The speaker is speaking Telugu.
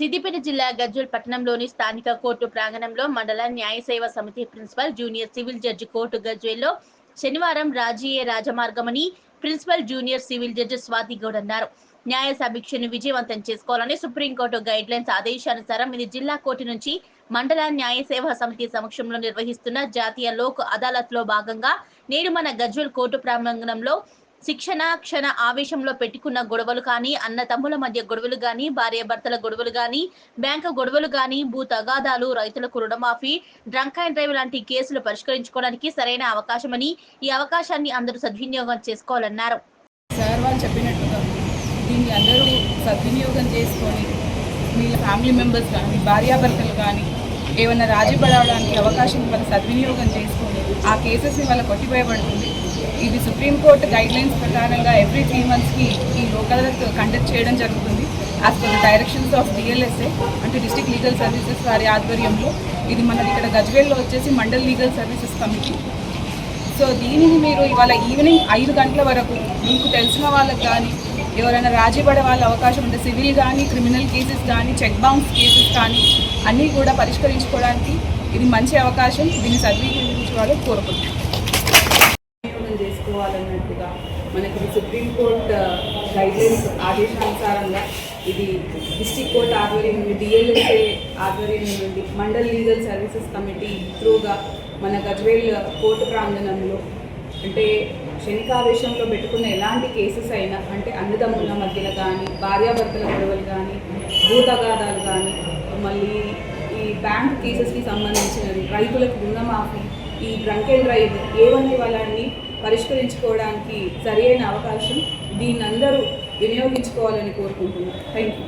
సిద్దిపేట జిల్లా గజ్వల్ పట్టణంలోని స్థానిక కోర్టు ప్రాంగణంలో మండల న్యాయ సేవా సమితి principal junior civil judge court గజ్వేల్లో శనివారం రాజీయ రాజమార్గమని principal junior civil judge Swathi Goud అన్నారు. న్యాయ సమీక్షను విజయవంతం చేసుకోవాలని సుప్రీంకోర్టు గైడ్ లైన్స్ ఆదేశానుసారం ఇది జిల్లా కోర్టు నుంచి మండల న్యాయ సేవా సమితి సమక్షంలో నిర్వహిస్తున్న జాతీయ లోక్ అదాలత్లో భాగంగా నేడు మన గజ్వల్ కోర్టు ప్రాంగణంలో శిక్షణ క్షణ ఆవేశంలో పెట్టుకున్న గొడవలు కానీ అన్న తమ్ముల మధ్య గొడవలు కానీ భార్య భర్తల గొడవలు కానీ బ్యాంకు గొడవలు కానీ భూ తగాదాలు రైతులకు రుణమాఫీ డ్రంక్ అండ్ డ్రైవ్ లాంటి కేసులు పరిష్కరించుకోవడానికి సరైన అవకాశమని ఈ అవకాశాన్ని అందరూ సద్వినియోగం చేసుకోవాలన్నారు. సార్ వాళ్ళు చెప్పినట్టుగా దీన్ని అందరూ సద్వినియోగం చేసుకొని మీ ఫ్యామిలీ మెంబర్స్ కానీ భార్యాభర్తలు కానీ ఏమైనా రాజీ పడవడానికి అవకాశం వాళ్ళు సద్వినియోగం చేసుకొని ఆ కేసెస్ని వాళ్ళ కొట్టిపోయబడుతుంది ఇది సుప్రీంకోర్టు గైడ్లైన్స్ ప్రకారంగా ఎవ్రీ త్రీ మంత్స్కి ఈ లోకల్ కండక్ట్ చేయడం జరుగుతుంది. As per the directions of DLSA అంటే డిస్ట్రిక్ట్ లీగల్ సర్వీసెస్ వారి ఆధ్వర్యంలో ఇది మనది ఇక్కడ గజ్వేల్లో వచ్చేసి mandal legal services committee so దీనిని మీరు ఇవాళ ఈవినింగ్ ఐదు గంటల వరకు మీకు తెలిసిన వాళ్ళకి కానీ ఎవరైనా రాజీ పడే వాళ్ళ అవకాశం ఉంటే సివిల్ కానీ క్రిమినల్ కేసెస్ కానీ చెక్ బౌన్స్ కేసెస్ కానీ అన్నీ కూడా పరిష్కరించుకోవడానికి ఇది మంచి అవకాశం. దీన్ని సద్వినియోగించుకోవాలని కోరుకుంటున్నాను వినియోగం చేసుకోవాలన్నట్టుగా మనకి సుప్రీంకోర్టు గైడ్లైన్స్ ఆదేశానుసారంగా ఇది డిస్టిక్ కోర్ట్ ఆధ్వర్యం నుండి డిఎల్ఎస్ఏ ఆధ్వర్యం నుండి మండల్ లీగల్ సర్వీసెస్ కమిటీ త్రూగా మన గజ్వేల్ కోర్టు ప్రాంగణంలో అంటే శనికావేశంలో పెట్టుకున్న ఎలాంటి కేసెస్ అయినా అంటే అన్నదమ్ముల మధ్యలో కానీ భార్యాభర్తల గొడవలు కానీ భూతగాదాలు కానీ మళ్ళీ ఈ బ్యాంక్ కేసెస్కి సంబంధించినవి రైతులకు రుణమాఫీ ఈ డ్రంక్ అండ్ డ్రైవ్ ఏవన్నీ వాళ్ళని పరిష్కరించుకోవడానికి సరైన అవకాశం దీన్ని అందరూ వినియోగించుకోవాలని కోరుకుంటున్నాను. Thank you